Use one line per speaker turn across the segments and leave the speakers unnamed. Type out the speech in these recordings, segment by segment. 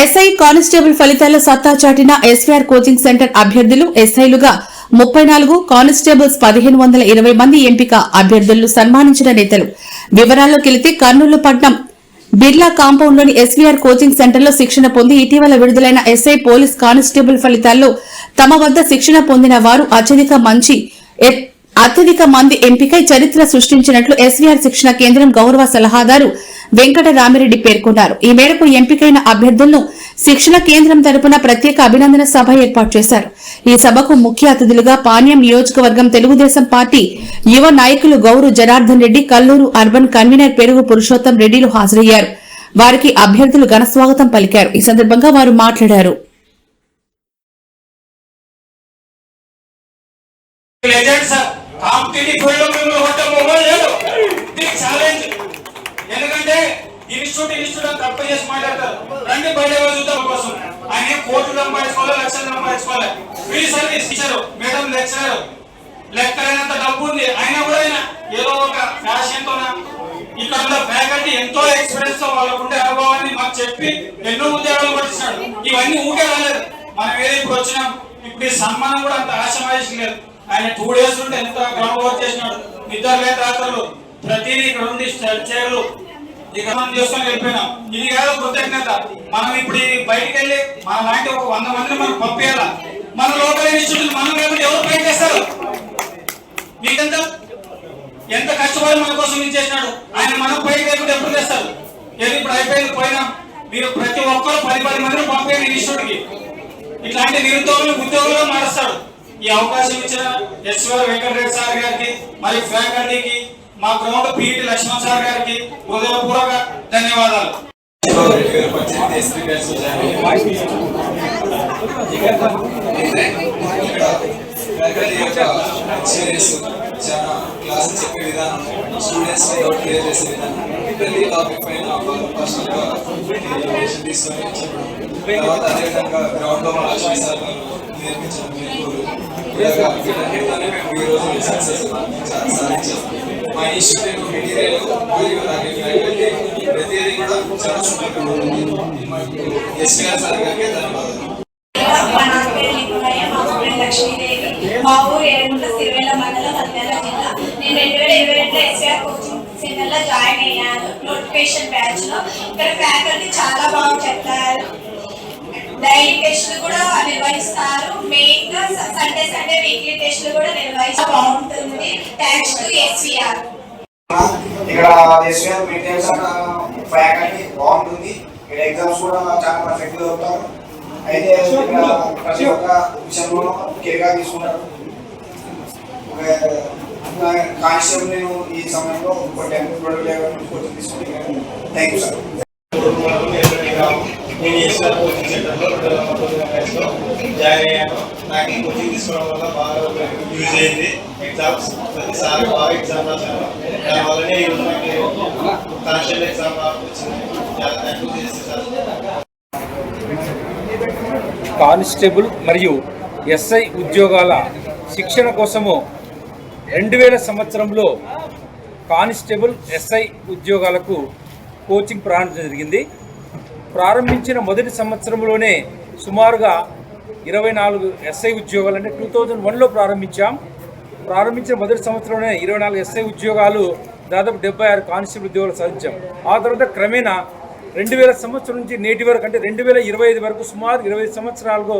SI constable ఫలితాల్లో సత్తా చాటిన ఎస్వీఆర్ కోచింగ్ సెంటర్ అభ్యర్థులు ఎస్ఐలుగా ముప్పై నాలుగు కానిస్టేబుల్స్ పదిహేను వందల ఇరవై మంది ఎంపిక అభ్యర్థులను సన్మానించిన నేతలు. వివరాల్లోకి వెళితే కర్నూలు పట్నం బిర్లా కాంపౌండ్లోని ఎస్వీఆర్ కోచింగ్ సెంటర్లో శిక్షణ పొంది ఇటీవల విడుదలైన ఎస్ఐ పోలీస్ కానిస్టేబుల్ ఫలితాల్లో తమ వద్ద శిక్షణ పొందిన వారు అత్యధిక మంచి అత్యధిక మంది ఎంపికై చరిత్ర సృష్టించినట్లు ఎస్వీఆర్ శిక్షణ కేంద్రం గౌరవ సలహాదారు వెంకట రామిరెడ్డి పేర్కొన్నారు. ఈ మేరకు ఎంపికైన అభ్యర్థులను శిక్షణ కేంద్రం తరపున ప్రత్యేక అభినందన సభ ఏర్పాటు చేశారు. ఈ సభకు ముఖ్య అతిథులుగా పాణ్యం నియోజకవర్గం తెలుగుదేశం పార్టీ యువ నాయకులు గౌరు జనార్దన్ రెడ్డి కల్లూరు అర్బన్ కన్వీనర్ పెరుగు పురుషోత్తం రెడ్డిలు హాజరయ్యారు. వారికి అభ్యర్థులు ఘనస్వాగతం పలికారు. ఈ సందర్భంగా వారు మాట్లాడారు.
లెజెండ్ సార్ కాంపిటేటివ్ ఫీల్డ్లో మిమ్మల్ని కొట్టే మొబైల్ లేదు. దీనికి ఛాలెంజ్ ఎందుకంటే ఇన్స్టిట్యూట్ ఇన్స్టిట్యూట్ అని తప్ప చేసి మాట్లాడతారు. రండి బయట చూద్దాం కోసం ఆయన కోట్లు సంపాదించుకోవాలి లక్షలు సంపాదించుకోవాలి. ఫ్రీ సర్వీస్ ఇచ్చారు. Madam lecturer. లెక్కలైనంత డబ్బు ఉంది. అయినా కూడా ఆయన ఏదో ఒక ఫ్యాషన్తో ఇక్కడ ఉన్న ఫ్యాకల్టీ ఎంతో ఎక్స్పీరియన్స్తో వాళ్ళకు ఉండే అనుభవాన్ని మాకు చెప్పి ఎన్నో ఉద్యోగాలు పట్టించాడు ఇవన్నీ ఊకే రాలేదు. మనం ఏదో ఇప్పుడు వచ్చినాం? ఇప్పుడు ఈ సన్మానం కూడా అంత ఆశమాయిషి లేదు. ఆయన టూ డేస్ నుండి ఎంత గ్రౌండ్ వర్క్ చేసినాడు? నిద్ర లేదు రాత్రులు. ప్రతిదీ ఇక్కడ ఉంది చర్చలు ఇక మనం చేసుకొని వెళ్ళిపోయినాం. ఇది కాదు కృతజ్ఞత. మనం ఇప్పుడు ఈ బయటికి వెళ్ళి మన లాంటి ఒక వంద మందిని మనం పంపేయాలా మన లోకల్ ఇన్స్టిట్యూట్ మనం లేకుండా ఎవరు పని చేస్తారు? మీకెంత? ఎంత కష్టపడి మన కోసం చేసినాడు? ఆయన మనం పైకి లేకుండా ఎప్పుడు చేస్తారు ఏది ఇప్పుడు అయిపోయింది పోయినాం. మీరు ప్రతి ఒక్కరు పది పది మందిని పంపేయండి ఇన్స్టిట్యూట్ ఇట్లాంటి నిరుద్యోగులు ఉద్యోగులుగా మారుస్తాడు ఈ అవకాశం ఇచ్చిన ఎస్వర్ వెంకటరెడ్డి సార్ గారికి మరి ఫ్యాకల్టీకి మా గ్రౌండ్ పీటీ లక్ష్మణ్ సార్ గారికి హృదయపూర్వక ధన్యవాదాలు.
చాలా క్లాస్ చెప్పే విధానం స్టూడెంట్స్ చేసే విధానం ప్రతి టాపిక్ పైన వాళ్ళు పర్సనల్గా తీసుకొని చెప్పడం తర్వాత అదేవిధంగా గ్రౌండ్లో లక్ష్మీ సార్ నేర్పించడం మా ఇన్స్టిట్యూట్ మెటీరియల్ ప్రతిదీ కూడా చాలా సార్ గారికి ధన్యవాదాలు
మా ఊరు ఏడుగుంట మండలం జిల్లా నేను రెండు వేల ఇరవై రెండులో ఎస్ఆర్ కోచింగ్ జాయిన్ అయ్యాను నోటిఫికేషన్ బ్యాచ్లో ఇక్కడ ఫ్యాకల్టీ చాలా బాగా చెప్తారు డైలీ టెస్ట్లు కూడా నిర్వహిస్తారు. మెయిన్గా సండే సండే వీక్లీ టెస్ట్లు కూడా నిర్వహిస్తారు. బాగుంటుంది. థ్యాంక్స్ టు ఎస్వీఆర్
ఇక్కడ ఎస్వీఆర్ మెయింటెనెన్స్ ఫ్యాకల్టీ బాగుంటుంది. ఇక్కడ ఎగ్జామ్స్ కూడా చాలా పర్ఫెక్ట్గా అవుతారు అయితే ఇక్కడ ప్రతి ఒక్క విషయంలో కేర్గా తీసుకుంటారు కానిస్టేబుల్ నేను ఈ సమయంలో ఒక టెన్ ట్వంటీ లెవెల్ తీసుకుంటాను. థ్యాంక్ యూ సార్
నేను ఎస్ఆర్ కోచింగ్ సెంటర్లో రెండు వేల పంతొమ్మిది బ్యాచ్లో జాయిన్ అయ్యాను. నాకు ఈ కోచింగ్ తీసుకోవడం వల్ల బాగా యూజ్ అయింది. ఎగ్జామ్స్ ప్రతిసారి బాగా ఎగ్జామ్ రాశాను. దానివల్లనే ఈరోజు నాకు కాన్స్టెంట్ ఎగ్జామ్ బాగా వచ్చింది. చాలా థ్యాంక్ యూ
కానిస్టేబుల్ మరియు ఎస్ఐ ఉద్యోగాల శిక్షణ కోసము రెండు వేల సంవత్సరంలో కానిస్టేబుల్ ఎస్ఐ ఉద్యోగాలకు కోచింగ్ ప్రారంభించడం జరిగింది. ప్రారంభించిన మొదటి సంవత్సరంలోనే సుమారుగా ఇరవై నాలుగు ఎస్ఐ ఉద్యోగాలు అంటే టూ థౌజండ్ వన్లో ప్రారంభించాం. ప్రారంభించిన మొదటి సంవత్సరంలోనే ఇరవై నాలుగు ఎస్ఐ ఉద్యోగాలు దాదాపు డెబ్బై ఆరు కానిస్టేబుల్ ఉద్యోగాలు సాధించాం. ఆ తర్వాత క్రమేణా రెండు వేల సంవత్సరం నుంచి నేటి వరకు అంటే రెండు వేల ఇరవై ఐదు వరకు సుమారు ఇరవై సంవత్సరాలకు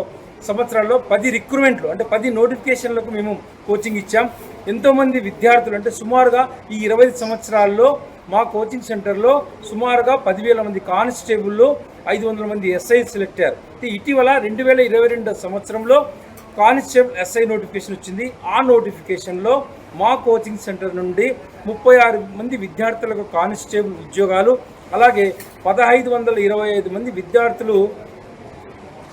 సంవత్సరాల్లో పది రిక్రూట్మెంట్లు అంటే పది నోటిఫికేషన్లకు మేము కోచింగ్ ఇచ్చాం. ఎంతోమంది విద్యార్థులు అంటే సుమారుగా ఈ ఇరవై సంవత్సరాల్లో మా కోచింగ్ సెంటర్లో సుమారుగా పదివేల మంది కానిస్టేబుల్లో ఐదు వందల మంది ఎస్ఐ సెలెక్ట్ అయ్యారు ఇటీవల రెండు వేల ఇరవై రెండు సంవత్సరంలో కానిస్టేబుల్ ఎస్ఐ నోటిఫికేషన్ వచ్చింది. ఆ నోటిఫికేషన్లో మా కోచింగ్ సెంటర్ నుండి ముప్పై ఆరు మంది విద్యార్థులకు కానిస్టేబుల్ ఉద్యోగాలు అలాగే పదహైదు వందల ఇరవై ఐదు మంది విద్యార్థులు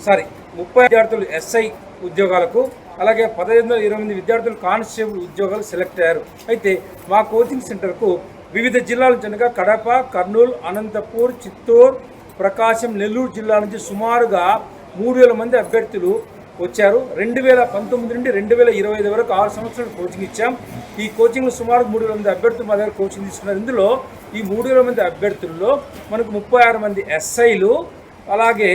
సారీ ముప్పై విద్యార్థులు ఎస్ఐ ఉద్యోగాలకు అలాగే పదహైదు వందల ఇరవై మంది విద్యార్థులు కానిస్టేబుల్ ఉద్యోగాలు సెలెక్ట్ అయ్యారు. అయితే మా కోచింగ్ సెంటర్కు వివిధ జిల్లాల నుంచి అనగా కడప కర్నూలు అనంతపూర్ చిత్తూరు ప్రకాశం నెల్లూరు జిల్లా నుంచి సుమారుగా మూడు వేల మంది అభ్యర్థులు వచ్చారు. రెండు వేల పంతొమ్మిది నుండి రెండు వేల ఇరవై ఐదు వరకు ఆరు సంవత్సరాలు కోచింగ్ ఇచ్చాం. ఈ కోచింగ్లో సుమారు మూడు వేల మంది అభ్యర్థులు మా దగ్గర కోచింగ్ తీసుకున్నారు. ఇందులో ఈ మూడు వేల మంది అభ్యర్థుల్లో మనకు ముప్పై ఆరు మంది ఎస్ఐలు అలాగే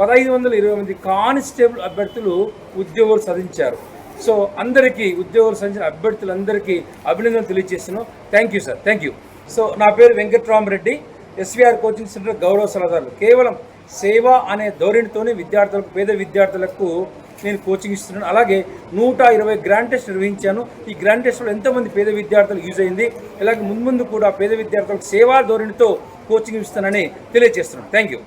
పదహైదు వందల ఇరవై మంది కానిస్టేబుల్ అభ్యర్థులు ఉద్యోగులు సాధించారు. సో అందరికీ ఉద్యోగులు సాధించిన అభ్యర్థులందరికీ అభినందనలు తెలియజేస్తున్నాను thank you sir thank you so నా పేరు వెంకట్రామరెడ్డి ఎస్వీఆర్ కోచింగ్ సెంటర్ గౌరవ సలహాదారులు. కేవలం సేవ అనే ధోరణితోనే విద్యార్థులకు పేద విద్యార్థులకు నేను కోచింగ్ ఇస్తున్నాను. అలాగే నూట ఇరవై గ్రాండ్ టెస్ట్ నిర్వహించాను. ఈ గ్రాండ్ టెస్ట్లో ఎంతోమంది పేద విద్యార్థులకు యూజ్ అయింది? ఇలాగే ముందు ముందు కూడా పేద విద్యార్థులకు సేవా ధోరణితో కోచింగ్ ఇస్తానని తెలియజేస్తున్నాను. Thank you